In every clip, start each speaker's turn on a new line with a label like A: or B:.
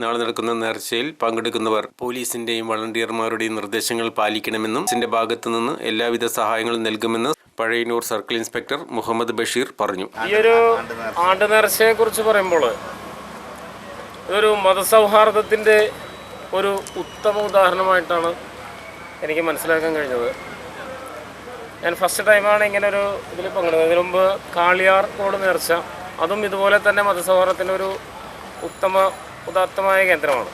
A: നാളെ നടക്കുന്ന നേർച്ചയിൽ പങ്കെടുക്കുന്നവർ പോലീസിന്റെയും വളണ്ടിയർമാരുടെയും നിർദ്ദേശങ്ങൾ പാലിക്കണമെന്നും ഇതിന്റെ ഭാഗത്തു നിന്ന് എല്ലാവിധ സഹായങ്ങളും നൽകുമെന്ന് പഴയന്നൂർ സർക്കിൾ ഇൻസ്പെക്ടർ മുഹമ്മദ് ബഷീർ പറഞ്ഞു.
B: ഈ ഒരു ആണ്ട് നേർച്ചയെ കുറിച്ച് പറയുമ്പോൾ ഇതൊരു മതസൗഹാർദ്ദത്തിന്റെ ഒരു ഉത്തമ ഉദാഹരണമായിട്ടാണ് എനിക്ക് മനസ്സിലാക്കാൻ കഴിഞ്ഞത്. ഞാൻ ഫസ്റ്റ് ടൈമാണ് ഇങ്ങനെ ഒരു ഇതിൽ പങ്കെടുക്കുന്നത് ഇതിനു മുമ്പ് കാളിയാർ കോട് നേർച്ച അതും ഇതുപോലെ തന്നെ മതസൗഹാർദ്ദത്തിന്റെ ഒരു ഉത്തമ ഉദാത്തമായ കേന്ദ്രമാണ്.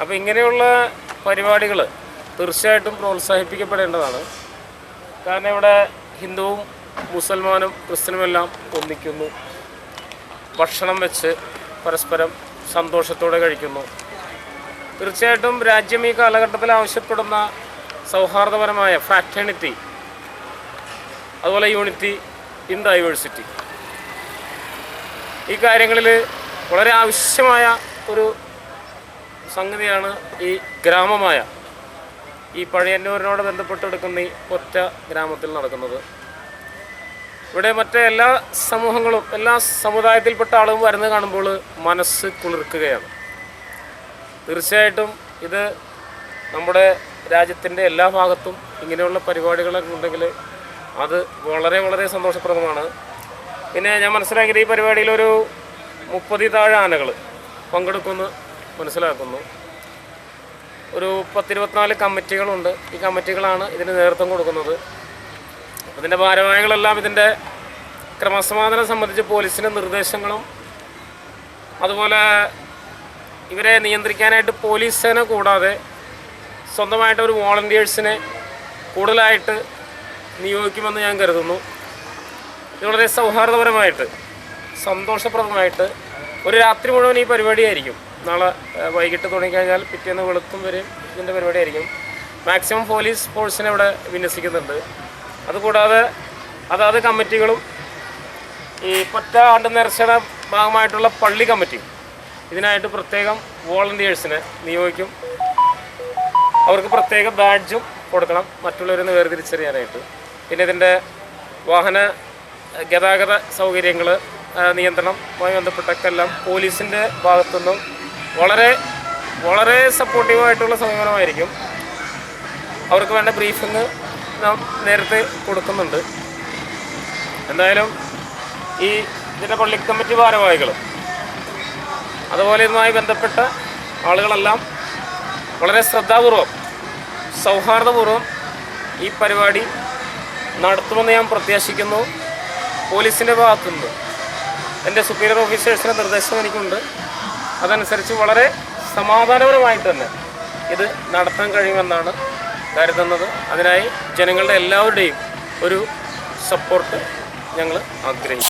B: അപ്പോൾ ഇങ്ങനെയുള്ള പരിപാടികൾ തീർച്ചയായിട്ടും പ്രോത്സാഹിപ്പിക്കപ്പെടേണ്ടതാണ്. കാരണം ഇവിടെ ഹിന്ദുവും മുസൽമാനും ക്രിസ്ത്യനുമെല്ലാം ഒന്നിക്കുന്നു. ഭക്ഷണം വെച്ച് പരസ്പരം സന്തോഷത്തോടെ കഴിക്കുന്നു. തീർച്ചയായിട്ടും രാജ്യം ഈ കാലഘട്ടത്തിൽ ആവശ്യപ്പെടുന്ന സൗഹാർദ്ദപരമായ ഫ്രാറ്റേണിറ്റി അതുപോലെ യൂണിറ്റി ഇൻ ഡൈവേഴ്സിറ്റി ഈ കാര്യങ്ങളിൽ വളരെ ആവശ്യമായ ഒരു സംഗതിയാണ് ഈ ഗ്രാമമായ. ഈ പഴയന്നൂരിനോട് ബന്ധപ്പെട്ടെടുക്കുന്ന ഈ ഒറ്റ ഗ്രാമത്തിൽ നടക്കുന്നത്. ഇവിടെ മറ്റേ എല്ലാ സമൂഹങ്ങളും എല്ലാ സമുദായത്തിൽപ്പെട്ട ആളും വരുന്നത് കാണുമ്പോൾ മനസ്സ് കുളിർക്കുകയാണ്. തീർച്ചയായിട്ടും ഇത് നമ്മുടെ രാജ്യത്തിന്റെ എല്ലാ ഭാഗത്തും ഇങ്ങനെയുള്ള പരിപാടികളൊക്കെ ഉണ്ടെങ്കിൽ അത് വളരെ വളരെ സന്തോഷപ്രദമാണ്. പിന്നെ ഞാൻ മനസ്സിലാക്കിയത് ഈ പരിപാടിയിൽ മുപ്പതി താഴെ ആനകൾ പങ്കെടുക്കുമെന്ന് മനസ്സിലാക്കുന്നു. ഒരു പത്തിരുപത്തിനാല് കമ്മിറ്റികളുണ്ട്. ഈ കമ്മിറ്റികളാണ് ഇതിന് നേതൃത്വം കൊടുക്കുന്നത്. അതിന്റെ ഭാരവാഹികളെല്ലാം ഇതിന്റെ ക്രമസമാധാനം സംബന്ധിച്ച് പോലീസിന്റെ നിർദ്ദേശങ്ങളും അതുപോലെ ഇവരെ നിയന്ത്രിക്കാനായിട്ട് പോലീസ് സേന കൂടാതെ സ്വന്തമായിട്ട് ഒരു വോളണ്ടിയേഴ്സിനെ കൂടുതലായിട്ട് നിയോഗിക്കുമെന്ന് ഞാൻ കരുതുന്നു. ഇത് വളരെ സൗഹാർദ്ദപരമായിട്ട് സന്തോഷപ്രദമായിട്ട് ഒരു രാത്രി മുഴുവൻ ഈ പരിപാടിയായിരിക്കും. നാളെ വൈകിട്ട് തുടങ്ങിക്കഴിഞ്ഞാൽ പിറ്റേന്ന് വെളുത്തും വരെ ഇതിന്റെ പരിപാടിയായിരിക്കും. മാക്സിമം പോലീസ് ഫോഴ്സിനെ ഇവിടെ വിന്യസിക്കുന്നുണ്ട്. അതുകൂടാതെ അതാത് കമ്മിറ്റികളും ഈ പറ്റ ആണ്ട് നേർച്ചയുടെ ഭാഗമായിട്ടുള്ള പള്ളി കമ്മിറ്റി ഇതിനായിട്ട് പ്രത്യേകം വോളണ്ടിയേഴ്സിനെ നിയോഗിക്കും. അവർക്ക് പ്രത്യേക ബാഡ്ജും കൊടുക്കണം. മറ്റുള്ളവരിൽ നിന്ന് വേർതിരിച്ചറിയാനായിട്ട്. പിന്നെ ഇതിന്റെ വാഹന ഗതാഗത സൗകര്യങ്ങൾ നിയന്ത്രണവുമായി ബന്ധപ്പെട്ടൊക്കെ എല്ലാം പോലീസിന്റെ ഭാഗത്തുനിന്നും വളരെ വളരെ സപ്പോർട്ടീവായിട്ടുള്ള സമീപനമായിരിക്കും. അവർക്ക് വേണ്ട ബ്രീഫിങ് നാം നേരത്തെ കൊടുക്കുന്നുണ്ട്. എന്തായാലും ഈ ഇതിന്റെ പള്ളി കമ്മിറ്റി ഭാരവാഹികളും അതുപോലെ ഇതുമായി ബന്ധപ്പെട്ട ആളുകളെല്ലാം വളരെ ശ്രദ്ധാപൂർവം സൗഹാർദ്ദപൂർവം ഈ പരിപാടി നടത്തുമെന്ന് ഞാൻ പ്രത്യാശിക്കുന്നു. പോലീസിന്റെ ഭാഗത്തുനിന്ന് എന്റെ സുപ്പീരിയർ ഓഫീസേഴ്സിന്റെ നിർദ്ദേശം എനിക്കുണ്ട്. അതനുസരിച്ച് വളരെ സമാധാനപരമായിട്ട് തന്നെ ഇത് നടത്താൻ കഴിയുമെന്നാണ് കരുതുന്നത്. അതിനായി ജനങ്ങളുടെ എല്ലാവരുടെയും ഒരു സപ്പോർട്ട് ഞങ്ങൾ ആഗ്രഹിക്കുന്നു.